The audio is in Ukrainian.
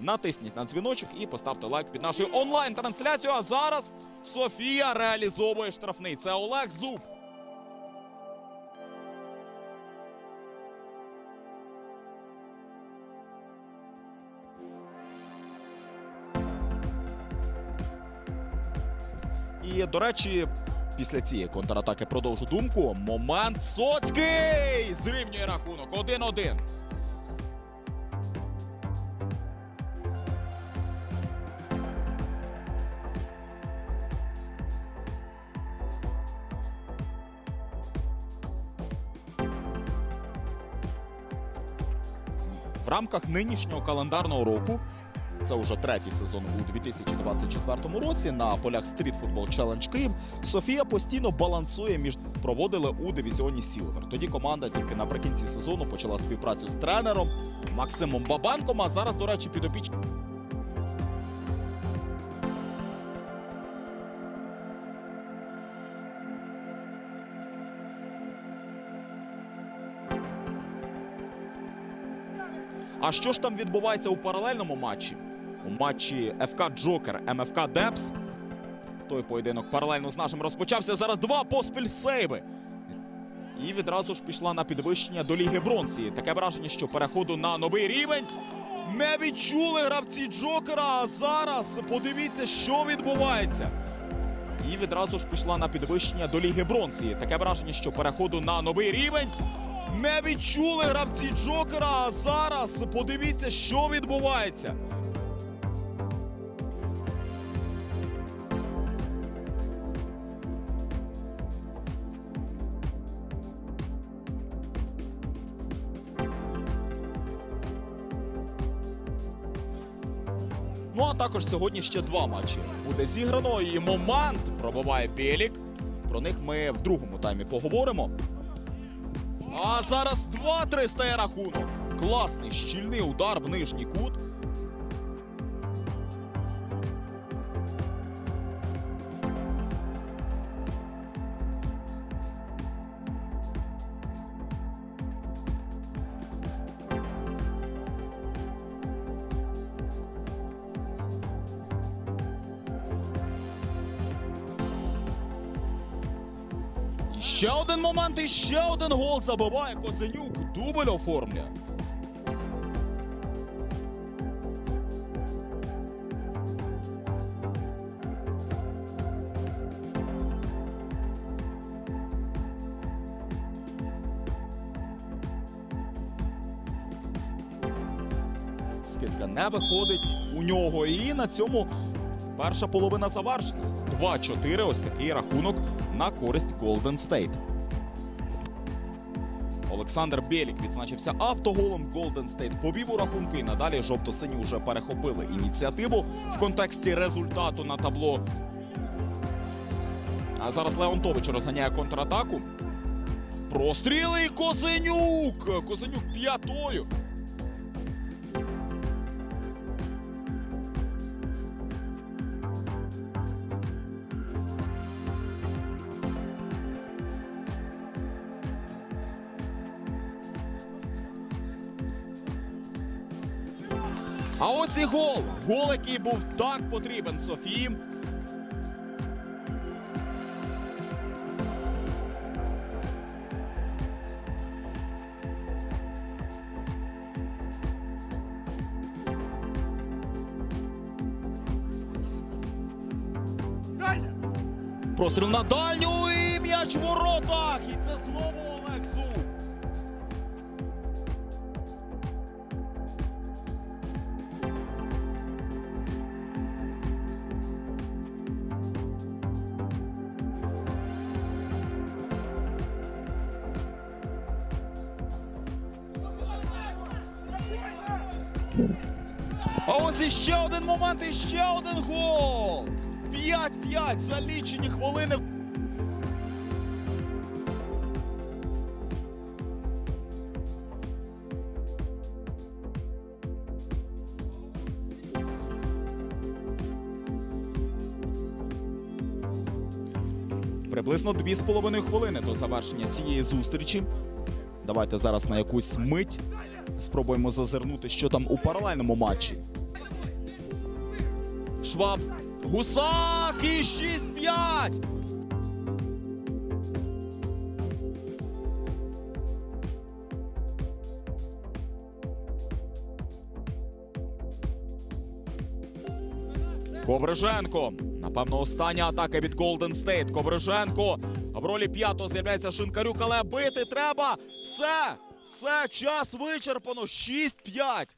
натисніть на дзвіночок і поставте лайк під нашою онлайн-трансляцією. А зараз Софія реалізовує штрафний. Це Олег Зуб. І, до речі, після цієї контратаки продовжу думку. Момент Соцький зрівнює рахунок 1-1. В рамках нинішнього календарного року, це вже третій сезон у 2024 році на полях Street Football Challenge Київ, Софія постійно балансує між проводили у дивізіоні Сілвер. Тоді команда тільки наприкінці сезону почала співпрацю з тренером Максимом Бабанком. А зараз, до речі, підопічні А що ж там відбувається у паралельному матчі? У матчі ФК Джокер МФК Депс. Той поєдинок паралельно з нашим розпочався. Зараз два поспіль сейви. І відразу ж пішла на підвищення до Ліги Бронзі. Таке враження, що переходу на новий рівень не відчули гравці Джокера. А зараз подивіться, що відбувається. І відразу ж пішла на підвищення до Ліги Бронзі. Таке враження, що переходу на новий рівень не відчули гравці Джокера. А зараз подивіться, що відбувається. Ну а також сьогодні ще два матчі буде зіграно. І момент пробиває Білік. Про них ми в другому таймі поговоримо. А зараз 2-3 стає рахунок. Класний щільний удар в нижній кут. Ще один момент і ще один гол забиває Козенюк. Дубль оформлює. Скидка не виходить у нього. І на цьому перша половина завершена. 2-4. Ось такий рахунок на користь Golden State. Олександр Білік відзначився автоголом. Golden State повів у рахунки. І надалі жовто-сині вже перехопили ініціативу в контексті результату на табло. А зараз Леонтович розганяє контратаку. Простріли Козенюк! Козенюк п'ятою. А ось і гол. Гол, який був так потрібен Софії. Простріл на дальню і м'яч в воротах. І це знову А ось іще один момент, і ще один гол. 5-5 за лічені хвилини. Приблизно 2,5 хвилини до завершення цієї зустрічі. Давайте зараз на якусь мить спробуємо зазирнути, що там у паралельному матчі. Шваб. Гусак і 6-5. Ковриженко. Напевно, остання атака від Golden State. Ковриженко. В ролі п'ятого з'являється Шинкарюк, але бити треба. Все. Все, час вичерпано. 6-5.